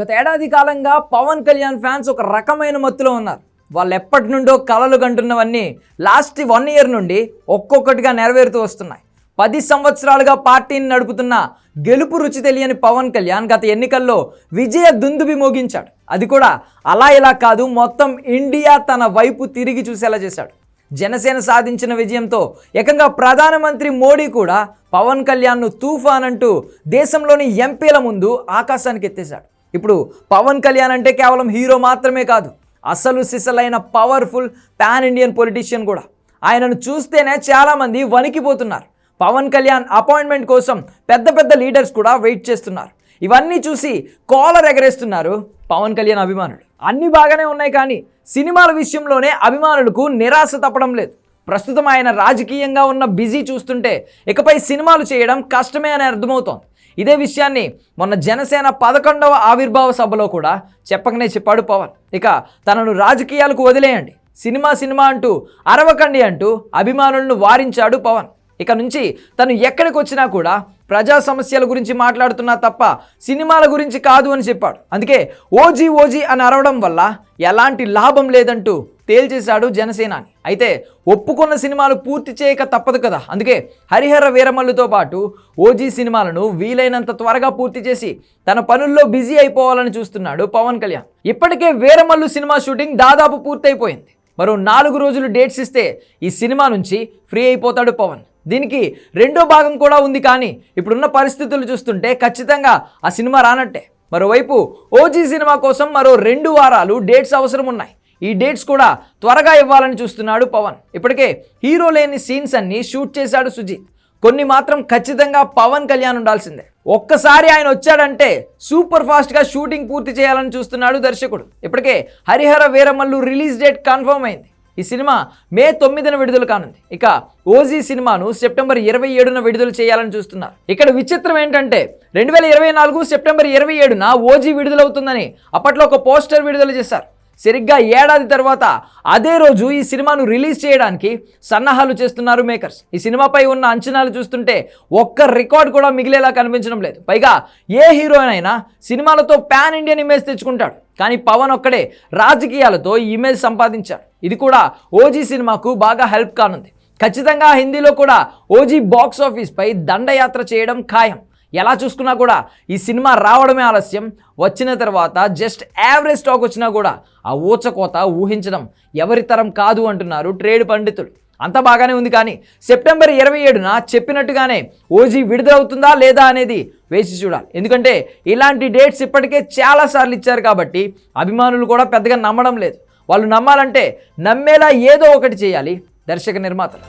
గత ఏడాది కాలంగా పవన్ కళ్యాణ్ ఫ్యాన్స్ ఒక రకమైన మత్తులో ఉన్నారు. వాళ్ళు ఎప్పటి నుండో కలలు కంటున్నవన్నీ లాస్ట్ వన్ ఇయర్ నుండి ఒక్కొక్కటిగా నెరవేరుతూ వస్తున్నాయి. పది సంవత్సరాలుగా పార్టీని నడుపుతున్న గెలుపు రుచి తెలియని పవన్ కళ్యాణ్ గత ఎన్నికల్లో విజయ దుందుబి మోగించాడు. అది కూడా అలా ఇలా కాదు మొత్తం ఇండియా తన వైపు తిరిగి చూసేలా చేశాడు. జనసేన సాధించిన విజయంతో ఏకంగా ప్రధానమంత్రి మోడీ కూడా పవన్ కళ్యాణ్ను తూఫాన్ అంటూ దేశంలోని ఎంపీల ముందు ఆకాశానికి ఎత్తేశాడు. ఇప్పుడు పవన్ కళ్యాణ్ అంటే కేవలం హీరో మాత్రమే కాదు అసలు సిసలైన పవర్ఫుల్ పాన్ ఇండియన్ పొలిటీషియన్ కూడా. ఆయనను చూస్తేనే చాలామంది వణికిపోతున్నారు. పవన్ కళ్యాణ్ అపాయింట్మెంట్ కోసం పెద్ద పెద్ద లీడర్స్ కూడా వెయిట్ చేస్తున్నారు. ఇవన్నీ చూసి కాలర్ ఎగరేస్తున్నారు పవన్ కళ్యాణ్ అభిమానులు. అన్నీ బాగానే ఉన్నాయి కానీ సినిమాల విషయంలోనే అభిమానులకు నిరాశ తప్పడం లేదు. ప్రస్తుతం ఆయన రాజకీయంగా ఉన్న బిజీ చూస్తుంటే ఇకపై సినిమాలు చేయడం కష్టమే అని అర్థమవుతోంది. ఇదే విషయాన్ని మొన్న జనసేన పదకొండవ ఆవిర్భావ సభలో కూడా చెప్పకనే చెప్పాడు పవన్. ఇక తనను రాజకీయాలకు వదిలేయండి. సినిమా సినిమా అంటూ అరవకండి అంటూ అభిమానులను వారించాడు పవన్. ఇక నుంచి తను ఎక్కడికి వచ్చినా కూడా ప్రజా సమస్యల గురించి మాట్లాడుతున్నా తప్ప సినిమాల గురించి కాదు అని చెప్పాడు. అందుకే ఓజీ ఓజీ అని అరవడం వల్ల ఎలాంటి లాభం లేదంటూ తేల్చేశాడు జనసేనాని. అయితే ఒప్పుకున్న సినిమాలు పూర్తి చేయక తప్పదు కదా. అందుకే హరిహర వీరమల్లుతో పాటు ఓజీ సినిమాలను వీలైనంత త్వరగా పూర్తి చేసి తన పనుల్లో బిజీ అయిపోవాలని చూస్తున్నాడు పవన్ కళ్యాణ్. ఇప్పటికే వీరమల్లు సినిమా షూటింగ్ దాదాపు పూర్తయిపోయింది. మరో నాలుగు రోజులు డేట్స్ ఇస్తే ఈ సినిమా నుంచి ఫ్రీ అయిపోతాడు పవన్. దీనికి రెండో భాగం కూడా ఉంది కానీ ఇప్పుడున్న పరిస్థితులు చూస్తుంటే ఖచ్చితంగా ఆ సినిమా రానట్టే. మరోవైపు ఓజీ సినిమా కోసం మరో రెండు వారాలు డేట్స్ అవసరం ఉన్నాయి ఈ డేట్స్ కూడా త్వరగా ఇవ్వాలని చూస్తున్నాడు పవన్. ఇప్పటికే హీరో లేని సీన్స్ అన్ని షూట్ చేశాడు సుజిత్. కొన్ని మాత్రం ఖచ్చితంగా పవన్ కళ్యాణ్ ఉండాల్సిందే. ఒక్కసారి ఆయన వచ్చాడంటే సూపర్ ఫాస్ట్గా షూటింగ్ పూర్తి చేయాలని చూస్తున్నాడు దర్శకుడు. ఇప్పటికే Harihara Veeramallu release date confirm అయింది. ఈ సినిమా మే తొమ్మిదిన విడుదల కానుంది. ఇక ఓజీ సినిమాను సెప్టెంబర్ ఇరవై ఏడున విడుదల చేయాలని చూస్తున్నారు. ఇక్కడ విచిత్రం ఏంటంటే రెండు వేల ఇరవై నాలుగు సెప్టెంబర్ ఇరవై ఏడున ఓజీ విడుదలవుతుందని అప్పట్లో ఒక పోస్టర్ విడుదల చేశారు. సరిగ్గా ఏడాది తర్వాత అదే రోజు ఈ సినిమాను రిలీజ్ చేయడానికి సన్నాహాలు చేస్తున్నారు మేకర్స్. ఈ సినిమాపై ఉన్న అంచనాలు చూస్తుంటే ఒక్క రికార్డ్ కూడా మిగిలేలా కనిపించడం లేదు. పైగా ఏ హీరోయిన్ అయినా సినిమాలతో పాన్ ఇండియన్ ఇమేజ్ తెచ్చుకుంటాడు. కానీ పవన్ ఒక్కడే రాజకీయాలతో ఈ ఇమేజ్ సంపాదించాడు. ఇది కూడా ఓజీ సినిమాకు బాగా హెల్ప్ కానుంది. ఖచ్చితంగా హిందీలో కూడా ఓజీ బాక్స్ ఆఫీస్పై దండయాత్ర చేయడం ఖాయం. ఎలా చూసుకున్నా కూడా ఈ సినిమా రావడమే ఆలస్యం. వచ్చిన తర్వాత జస్ట్ యావరేజ్ స్టాక్ వచ్చినా కూడా ఆ ఊచకోత ఊహించడం ఎవరి తరం కాదు అంటున్నారు ట్రేడ్ పండితులు. అంత బాగానే ఉంది కానీ సెప్టెంబర్ ఇరవై ఏడున చెప్పినట్టుగానే ఓజీ విడుదలవుతుందా లేదా అనేది వేసి చూడాలి. ఎందుకంటే ఇలాంటి డేట్స్ ఇప్పటికే చాలాసార్లు ఇచ్చారు కాబట్టి అభిమానులు కూడా పెద్దగా నమ్మడం లేదు. వాళ్ళు నమ్మాలంటే నమ్మేలా ఏదో ఒకటి చేయాలి దర్శక నిర్మాతలు.